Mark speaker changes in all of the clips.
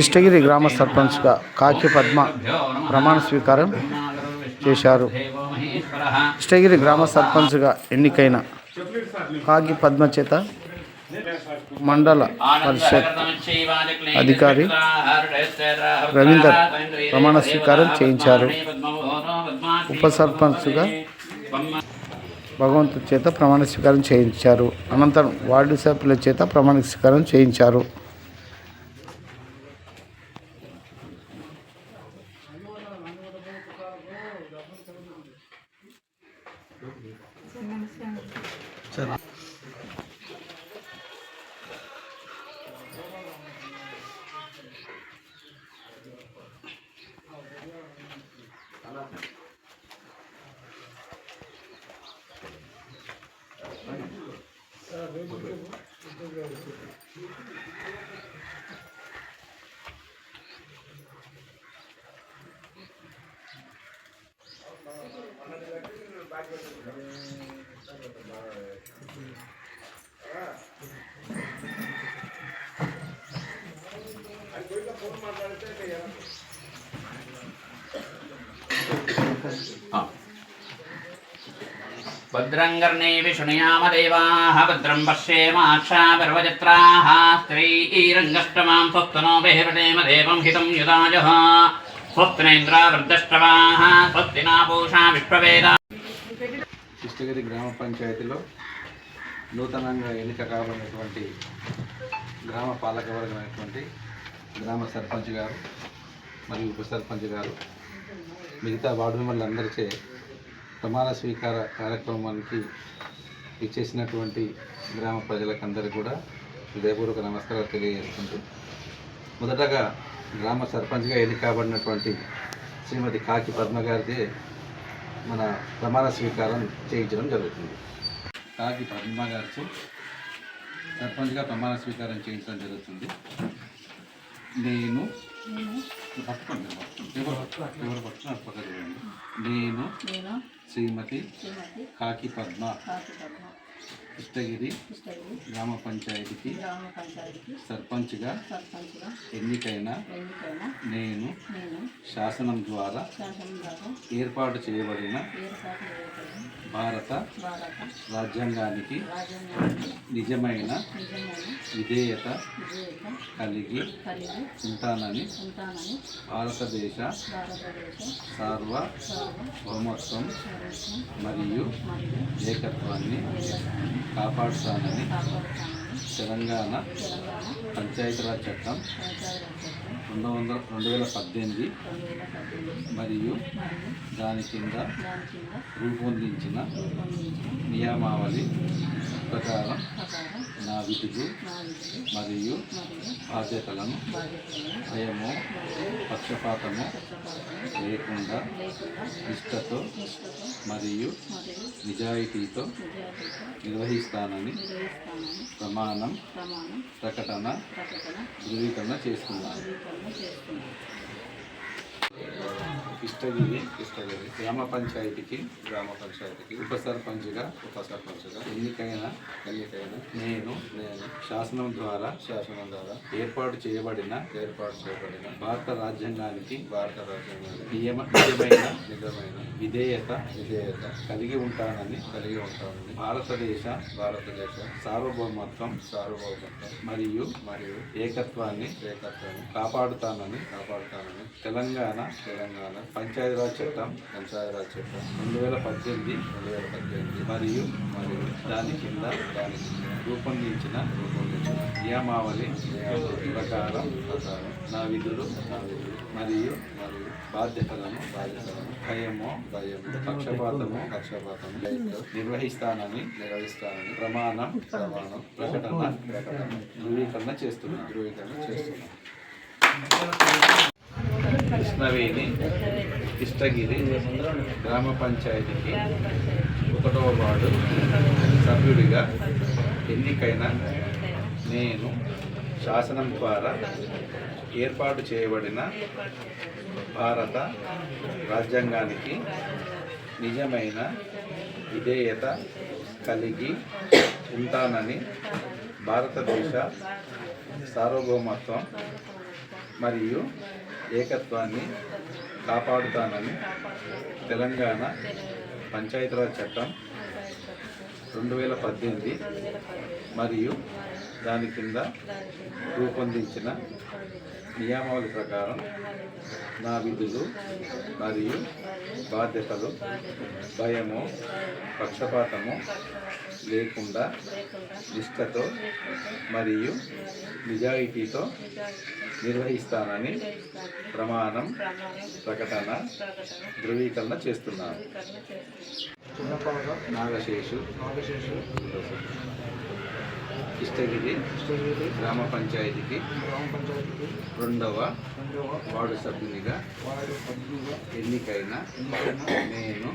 Speaker 1: కృష్ణగిరి గ్రామ సర్పంచ్గా కాకి పద్మ ప్రమాణ స్వీకారం చేశారు. కృష్ణగిరి గ్రామ సర్పంచ్గా ఎన్నికైన కాకి పద్మ చేత మండల పరిషత్ అధికారి రవీందర్ ప్రమాణ స్వీకారం చేయించారు. ఉప సర్పంచ్గా భగవంతు చేత ప్రమాణ స్వీకారం చేయించారు. అనంతరం వార్డు సభ్యుల చేత ప్రమాణ స్వీకారం చేయించారు.
Speaker 2: भद्रङ्गर्णे शृणुयामदेवाः भद्रं पश्येमाक्षापर्वजत्राः स्त्रीरङ्गष्टमां स्वप्नो बेहृदेम देवं हितं युदाजः स्वप्नेन्द्रावृद्धष्टवाः स्वस्तिना पूषा विश्ववेदा
Speaker 3: కృష్ణగిరి గ్రామ పంచాయతీలో నూతనంగా ఎన్నిక కాబడినటువంటి గ్రామ పాలకవర్గమైనటువంటి గ్రామ సర్పంచ్ గారు మరియు ఉప సర్పంచ్ గారు మిగతా వార్డు మెంబర్లందరిచే ప్రమాణ స్వీకార కార్యక్రమానికి ఇచ్చేసినటువంటి గ్రామ ప్రజలకందరికీ కూడా హృదయపూర్వక నమస్కారాలు తెలియజేసుకుంటూ మొదటగా గ్రామ సర్పంచ్గా ఎన్నికబడినటువంటి శ్రీమతి కాకి పద్మ గారిదే మన ప్రమాణ స్వీకారం చేయించడం జరుగుతుంది. కాకి పద్మ గారితో సర్పంచ్గా ప్రమాణ స్వీకారం చేయించడం జరుగుతుంది. నేను పట్టుకోండి పట్టుకోండి. ఎవరు పట్టుకో- ఎవరు పట్టుకున్నారు పక్కన చూడండి నేను
Speaker 4: నేను
Speaker 3: శ్రీమతి
Speaker 4: శ్రీమతి
Speaker 3: కాకి పద్మ.
Speaker 4: కాకి పద్మ.
Speaker 3: కృష్ణగిరి గ్రామ పంచాయతీకి
Speaker 4: గ్రామ పంచాయతీకి
Speaker 3: సర్పంచ్గా
Speaker 4: సర్పంచ్గా
Speaker 3: ఎన్నికైన
Speaker 4: ఎన్నికైన
Speaker 3: నేను
Speaker 4: నేను
Speaker 3: శాసనం ద్వారా
Speaker 4: శాసనం ద్వారా
Speaker 3: ఏర్పాటు చేయబడిన
Speaker 4: ఏర్పాటు చేయబడిన
Speaker 3: భారత
Speaker 4: భారత
Speaker 3: రాజ్యాంగానికి
Speaker 4: రాజ్యాంగానికి
Speaker 3: నిజమైన
Speaker 4: నిజమైన
Speaker 3: విధేయత కలిగి ఉంటానని భారతదేశ సార్వభౌమత్వం
Speaker 4: సర్వస్వం
Speaker 3: మరియు ఏకత్వాన్ని కాపాడుతానని తెలంగాణ పంచాయతీరాజ్ చట్టం
Speaker 4: పంచాయతీ చట్టం
Speaker 3: రెండు వందల రెండు వేల పద్దెనిమిది మరియు దాని కింద రూపొందించిన నియమావళి ప్రకారం నా విధులు మరియు బాధ్యతలను భయము పక్షపాతము లేకుండా నిష్ఠతో మరియు నిజాయితీతో నిర్వహిస్తానని ప్రమాణం ప్రకటన
Speaker 4: ప్రకటన
Speaker 3: ధృవీకరణ చేస్తున్నాను
Speaker 4: Gracias.
Speaker 3: కృష్ణగిరి కృష్ణగిరి గ్రామ పంచాయతీకి
Speaker 5: గ్రామ పంచాయతీకి
Speaker 3: ఉప సర్పంచ్గా
Speaker 5: ఉప సర్పంచ్గా
Speaker 3: ఎన్నికైన
Speaker 5: ఎన్నికైన
Speaker 3: నేను
Speaker 5: నేను
Speaker 3: శాసనం ద్వారా
Speaker 5: శాసనం ద్వారా
Speaker 3: ఏర్పాటు చేయబడిన
Speaker 5: ఏర్పాటు చేయబడిన
Speaker 3: భారత రాజ్యాంగానికి
Speaker 5: భారత రాజ్యాంగానికి
Speaker 3: నియమ నిజమైన
Speaker 5: నిజమైన
Speaker 3: విధేయత
Speaker 5: విధేయత
Speaker 3: కలిగి ఉంటానని
Speaker 5: కలిగి ఉంటానని
Speaker 3: భారతదేశ
Speaker 5: భారతదేశ
Speaker 3: సార్వభౌమత్వం
Speaker 5: సార్వభౌమత్వం
Speaker 3: మరియు
Speaker 5: మరియు
Speaker 3: ఏకత్వాన్ని
Speaker 5: ఏకత్వాన్ని
Speaker 3: కాపాడుతానని
Speaker 5: కాపాడుతానని
Speaker 3: తెలంగాణ
Speaker 5: తెలంగాణ
Speaker 3: పంచాయతీరాజ్ చట్టం.
Speaker 5: పంచాయతీరాజ్ చట్టం.
Speaker 3: రెండు వేల పద్దెనిమిది
Speaker 5: రెండు వేల పద్దెనిమిది.
Speaker 3: మరియు
Speaker 5: మరియు
Speaker 3: దాని కింద
Speaker 5: దానికి
Speaker 3: రూపొందించిన
Speaker 5: రూపొందించిన
Speaker 3: నియమావళి ప్రకారం
Speaker 5: ప్రకారం
Speaker 3: నా విధులు
Speaker 5: నా విధులు
Speaker 3: మరియు
Speaker 5: మరియు
Speaker 3: బాధ్యతలను
Speaker 5: బాధ్యతలను
Speaker 3: భయము
Speaker 5: భయం
Speaker 3: పక్షపాతము
Speaker 5: పక్షపాతం
Speaker 3: నిర్వహిస్తానని
Speaker 5: నిర్వహిస్తానని
Speaker 3: ప్రమాణం
Speaker 5: ప్రమాణం
Speaker 3: ప్రకటన
Speaker 5: ప్రకటన
Speaker 3: ధృవీకరణ చేస్తున్నాను.
Speaker 5: ధృవీకరణ చేస్తున్నాను.
Speaker 3: కృష్ణవేణి కృష్ణగిరి గ్రామ పంచాయతీకి ఒకటవ వార్డు సభ్యుడిగా ఎన్నికైన నేను శాసనం ద్వారా ఏర్పాటు చేయబడిన భారత రాజ్యాంగానికి నిజమైన విధేయత కలిగి ఉంటానని భారతదేశ సార్వభౌమత్వం మరియు ఏకత్వాన్ని కాపాడుతానని తెలంగాణ పంచాయతీరాజ్ చట్టం రెండు వేల పద్దెనిమిది మరియు దాని కింద రూపొందించిన నియామావళి ప్రకారం నా విధులు మరియు బాధ్యతలు భయము పక్షపాతము లేకుండా నిష్ఠతో మరియు నిజాయితీతో నిర్వహిస్తానని ప్రమాణం ప్రకటన ధృవీకరణ చేస్తున్నాను. నాగశేషు ఇష్టగిరి గ్రామ పంచాయతీకి రెండవ వార్డు సభ్యునిగా ఎన్నికైన నేను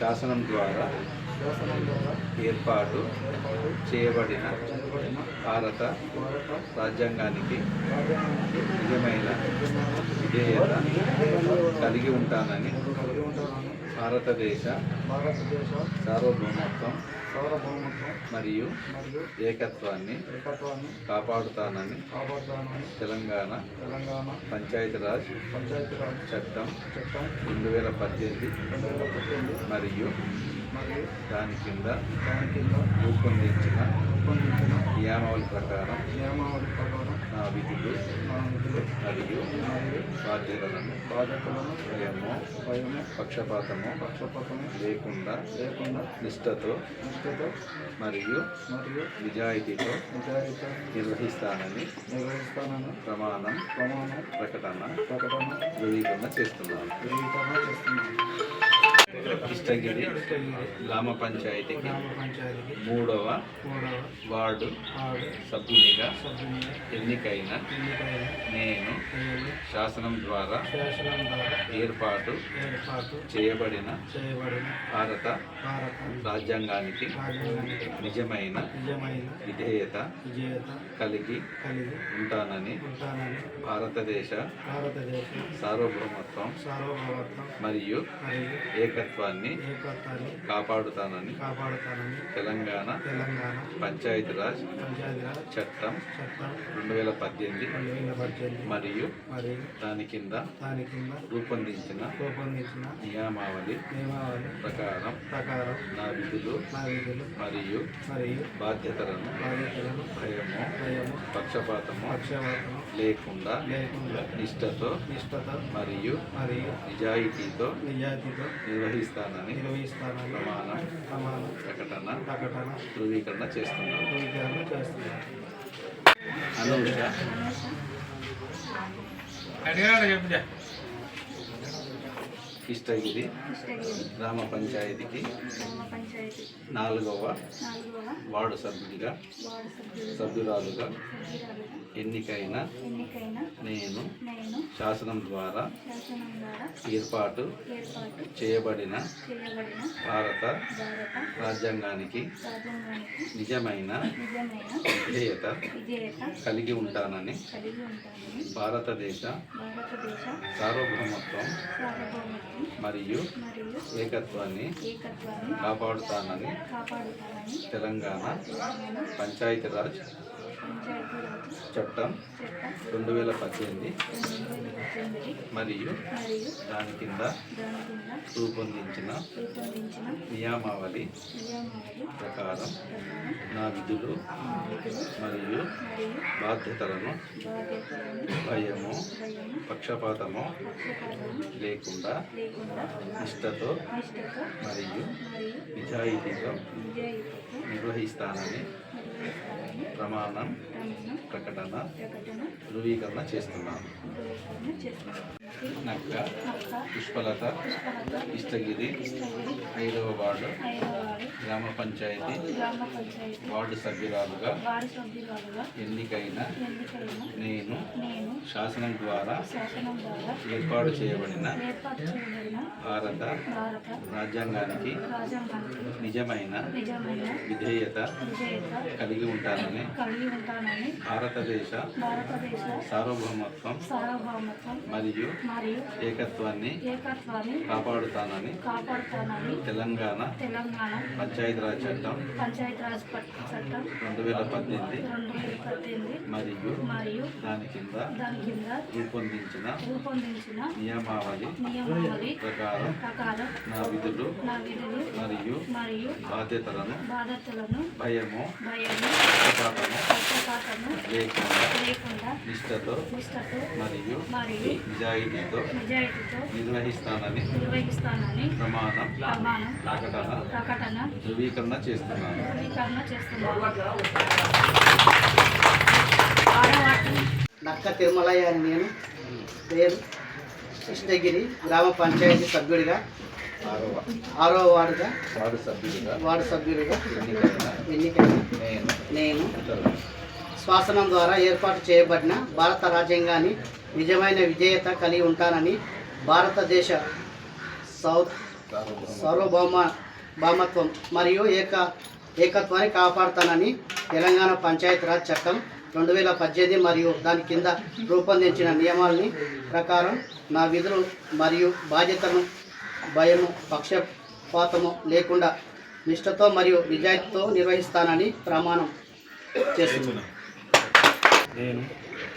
Speaker 3: శాసనం ద్వారా ఏర్పాటు చేయబడిన భారత రాజ్యాంగానికి నిజమైన విధేయత కలిగి ఉంటానని భారతదేశ సార్వభౌమత్వం మరియు
Speaker 1: మరియు
Speaker 3: ఏకత్వాన్ని కాపాడుతానని తెలంగాణ
Speaker 1: తెలంగాణ
Speaker 3: పంచాయతీరాజ్
Speaker 1: పంచాయతీరాజ్
Speaker 3: చట్టం
Speaker 1: చట్టం
Speaker 3: రెండు వేల పద్దెనిమిది
Speaker 1: రెండు వేల పద్దెనిమిది
Speaker 3: మరియు
Speaker 1: మరియు
Speaker 3: దాని కింద
Speaker 1: దాని కింద
Speaker 3: రూపొందించిన
Speaker 1: రూపొందించిన
Speaker 3: నియమావళి ప్రకారం
Speaker 1: నియమావళి ప్రకారం
Speaker 3: నా విధులు
Speaker 1: నా నిధులు
Speaker 3: మరియు
Speaker 1: మరియు
Speaker 3: బాధ్యతలను
Speaker 1: బాధ్యతలను
Speaker 3: భయము
Speaker 1: భయము
Speaker 3: పక్షపాతము
Speaker 1: పక్షపాతము
Speaker 3: లేకుండా
Speaker 1: లేకుండా
Speaker 3: నిష్ఠతో
Speaker 1: నిష్ఠతో
Speaker 3: మరియు
Speaker 1: మరియు
Speaker 3: నిజాయితీతో
Speaker 1: నిజాయితీ
Speaker 3: నిర్వహిస్తానని
Speaker 1: నిర్వహిస్తానని
Speaker 3: ప్రమాణం
Speaker 1: ప్రమాణం
Speaker 3: ప్రకటన
Speaker 1: ప్రకటన
Speaker 3: ధృవీకరణ చేస్తున్నాను.
Speaker 1: ధృవీకరణ చేస్తున్నాను.
Speaker 3: ఇష్టగిరి గ్రామ పంచాయతీకి మూడవ వార్డు సభ్యునిగా ఎన్నికైన నేను శాసనం ద్వారా ఏర్పాటు చేయబడిన భారత రాజ్యాంగానికి నిజమైన విధేయత కలిగి
Speaker 1: కలిగి
Speaker 3: ఉంటానని భారతదేశ సార్వభౌమత్వం మరియు
Speaker 1: మరియు
Speaker 3: ఏకత్వాన్ని కాపాడుతానని
Speaker 1: కాపాడుతానని
Speaker 3: తెలంగాణ
Speaker 1: తెలంగాణ
Speaker 3: పంచాయతీరాజ్ చట్టం
Speaker 1: చట్టం
Speaker 3: రెండు వేల పద్దెనిమిది
Speaker 1: రెండు వేల పద్దెనిమిది
Speaker 3: మరియు
Speaker 1: మరియు
Speaker 3: దాని కింద
Speaker 1: దాని కింద
Speaker 3: రూపొందించిన
Speaker 1: రూపొందించిన
Speaker 3: నియమావళి
Speaker 1: నియమావళి
Speaker 3: ప్రకారం
Speaker 1: ప్రకారం
Speaker 3: నా విధులు మరియు
Speaker 1: మరియు
Speaker 3: బాధ్యతలను భయము
Speaker 1: భయము
Speaker 3: పక్షపాతము లేకుండా
Speaker 1: లేకుండా
Speaker 3: నిష్ఠతో
Speaker 1: నిష్ఠత
Speaker 3: మరియు
Speaker 1: మరియు
Speaker 3: నిజాయితీతో
Speaker 1: నిజాయితీతో
Speaker 3: నిర్వహిస్తానని
Speaker 1: నిర్వహిస్తానని
Speaker 3: ప్రమాణం
Speaker 1: ప్రమాణం
Speaker 3: ప్రకటన
Speaker 1: ప్రకటన
Speaker 3: ధృవీకరణ చేస్తున్నాను.
Speaker 1: ధృవీకరణ చేస్తున్నాను.
Speaker 3: అనూష. ఇష్టగిరి గ్రామ పంచాయతీకి
Speaker 4: గ్రామ పంచాయతీ.
Speaker 3: నాలుగవ
Speaker 4: నాలుగవ
Speaker 3: వార్డు సభ్యుడిగా సభ్యురాలుగా ఎన్నికైన నేను శాసనం ద్వారా ఏర్పాటు చేయబడిన భారత రాజ్యాంగానికి నిజమైన విధేయత కలిగి ఉంటానని భారతదేశ సార్వభౌమత్వం మరియు ఏకత్వాన్ని కాపాడుతానని తెలంగాణ పంచాయతీరాజ్ చట్టం రెండు వేల పద్దెనిమిది. మరియు దాని కింద రూపొందించిన నియమావళి ప్రకారం నా విధులు మరియు బాధ్యతలను భయము పక్షపాతము లేకుండా నిష్ఠతో మరియు నిజాయితీతో నిర్వహిస్తానని ప్రమాణం ప్రకటన ధృవీకరణ చేస్తున్నాను నక్క పుష్పలత ఇష్టగిరి ఐదవ వార్డు గ్రామ పంచాయతీ వార్డు సభ్యురాలుగా ఎన్నికైన నేను శాసనం ద్వారా ఏర్పాటు చేయబడిన భారత రాజ్యాంగానికి నిజమైన విధేయత కలిగి ఉంటానని
Speaker 4: కలిగి ఉంటానని
Speaker 3: భారతదేశ
Speaker 4: భారతదేశ
Speaker 3: సార్వభౌమత్వం
Speaker 4: సార్వభౌమత్వం
Speaker 3: మరియు
Speaker 4: మరియు
Speaker 3: ఏకత్వాన్ని
Speaker 4: ఏకత్వాన్ని
Speaker 3: కాపాడుతానని
Speaker 4: కాపాడుతానని
Speaker 3: తెలంగాణ
Speaker 4: తెలంగాణ
Speaker 3: పంచాయతీరాజ్ చట్టం
Speaker 4: పంచాయతీరాజ్ పట్- చట్టం
Speaker 3: రెండు వేల పద్దెనిమిది
Speaker 4: రెండు వేల పద్దెనిమిది
Speaker 3: మరియు
Speaker 4: మరియు
Speaker 3: దాని కింద
Speaker 4: దాని కింద
Speaker 3: రూపొందించిన
Speaker 4: రూపొందించిన
Speaker 3: నియమావళి
Speaker 4: నియమావళి
Speaker 3: ప్రకారం
Speaker 4: ప్రకారం
Speaker 3: నా విధులు
Speaker 4: నా విధులు
Speaker 3: మరియు
Speaker 4: మరియు
Speaker 3: బాధ్యతలను
Speaker 4: బాధ్యతలను
Speaker 3: భయము
Speaker 4: భయము
Speaker 3: లేకుండా నిష్ఠతో మరియు నిజాయితీతో నిర్వహిస్తానని
Speaker 4: నిర్వహిస్తానని
Speaker 3: ప్రమాణం ప్రకటన
Speaker 4: ప్రకటన
Speaker 3: ధృవీకరణ చేస్తున్నాను.
Speaker 6: నక్క తిరుమలయ్య అని నేను పేరు కృష్ణగిరి గ్రామ పంచాయతీ సభ్యుడిగా ఆరో వార్డుగా?
Speaker 3: వార్డు సభ్యుడిగా.
Speaker 6: వార్డు సభ్యుడిగా?
Speaker 3: ఎన్నికైన.
Speaker 6: ఎన్నికైన.
Speaker 3: నేను.
Speaker 6: శ్వాసనం ద్వారా ఏర్పాటు చేయబడిన భారత రాజ్యాంగాన్ని నిజమైన విజేత కలిగి ఉంటానని భారతదేశ సౌ సార్వభౌమ భామత్వం మరియు ఏక ఏకత్వాన్ని కాపాడుతానని తెలంగాణ పంచాయతీరాజ్ చట్టం రెండు వేల పద్దెనిమిది మరియు దాని కింద రూపొందించిన నియమాలని ప్రకారం నా విధులు మరియు బాధ్యతలను భయము పక్షపాతము లేకుండా నిష్ఠతో మరియు నిజాయితీతో నిర్వహిస్తానని ప్రమాణం చేస్తున్నాను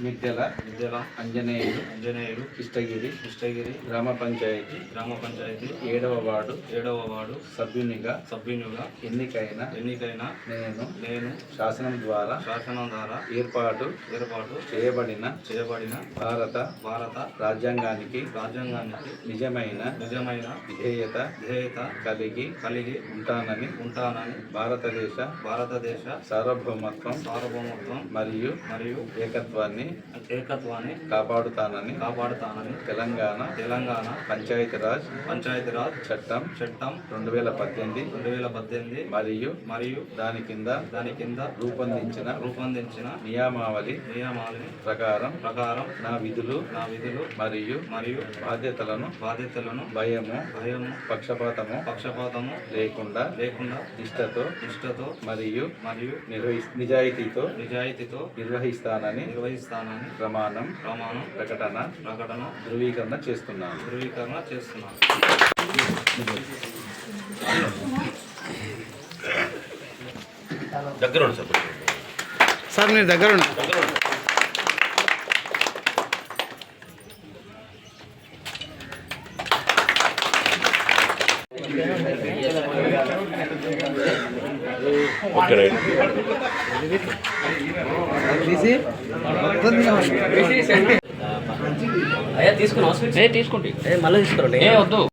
Speaker 3: మిద్దెల
Speaker 7: విద్యల
Speaker 3: అంజనేయులు
Speaker 7: అంజనేయులు
Speaker 3: కృష్ణగిరి
Speaker 7: కృష్ణగిరి
Speaker 3: గ్రామ పంచాయతీ
Speaker 7: గ్రామ పంచాయతీ
Speaker 3: ఏడవ వార్డు
Speaker 7: ఏడవ వార్డు
Speaker 3: సభ్యునిగా
Speaker 7: సభ్యునిగా
Speaker 3: ఎన్నికైన
Speaker 7: ఎన్నికైన
Speaker 3: నేను
Speaker 7: నేను
Speaker 3: శాసనం ద్వారా
Speaker 7: శాసనం ద్వారా
Speaker 3: ఏర్పాటు
Speaker 7: ఏర్పాటు
Speaker 3: చేయబడిన
Speaker 7: చేయబడిన
Speaker 3: భారత
Speaker 7: భారత
Speaker 3: రాజ్యాంగానికి
Speaker 7: రాజ్యాంగానికి
Speaker 3: నిజమైన
Speaker 7: నిజమైన
Speaker 3: విధేయత
Speaker 7: విధేయత
Speaker 3: కలిగి
Speaker 7: కలిగి
Speaker 3: ఉంటానని
Speaker 7: ఉంటానని
Speaker 3: భారతదేశ
Speaker 7: భారతదేశ
Speaker 3: సార్వభౌమత్వం
Speaker 7: సార్వభౌమత్వం
Speaker 3: మరియు
Speaker 7: మరియు
Speaker 3: ఏకత్వాన్ని
Speaker 7: ఏకత్వాన్ని
Speaker 3: కాపాడుతానని
Speaker 7: కాపాడుతానని
Speaker 3: తెలంగాణ
Speaker 7: తెలంగాణ
Speaker 3: పంచాయతీరాజ్
Speaker 7: పంచాయతీరాజ్
Speaker 3: చట్టం
Speaker 7: చట్టం
Speaker 3: రెండు వేల పద్దెనిమిది
Speaker 7: రెండు వేల పద్దెనిమిది
Speaker 3: మరియు
Speaker 7: మరియు
Speaker 3: దాని కింద
Speaker 7: దాని కింద
Speaker 3: రూపొందించిన
Speaker 7: రూపొందించిన
Speaker 3: నియమావళి
Speaker 7: నియమాలని
Speaker 3: ప్రకారం
Speaker 7: ప్రకారం
Speaker 3: నా విధులు
Speaker 7: నా విధులు
Speaker 3: మరియు
Speaker 7: మరియు
Speaker 3: బాధ్యతలను
Speaker 7: బాధ్యతలను
Speaker 3: భయము
Speaker 7: భయము
Speaker 3: పక్షపాతము
Speaker 7: పక్షపాతము
Speaker 3: లేకుండా
Speaker 7: లేకుండా
Speaker 3: నిష్ఠతో
Speaker 7: నిష్ఠతో
Speaker 3: మరియు
Speaker 7: మరియు
Speaker 3: నిర్వహి నిజాయితీతో
Speaker 7: నిజాయితీతో
Speaker 3: నిర్వహిస్తానని
Speaker 7: నిర్వహిస్తానని
Speaker 3: ప్రమాణం
Speaker 7: ప్రమాణం.
Speaker 3: ప్రకటన
Speaker 7: ప్రకటన.
Speaker 3: ధృవీకరణ చేస్తున్నాను.
Speaker 7: ధృవీకరణ చేస్తున్నాను.
Speaker 1: సార్. మీరు దగ్గర
Speaker 2: ఏ తీసుకుంటే. ఏ మళ్ళీ తీసుకురండి ఏ వద్దు.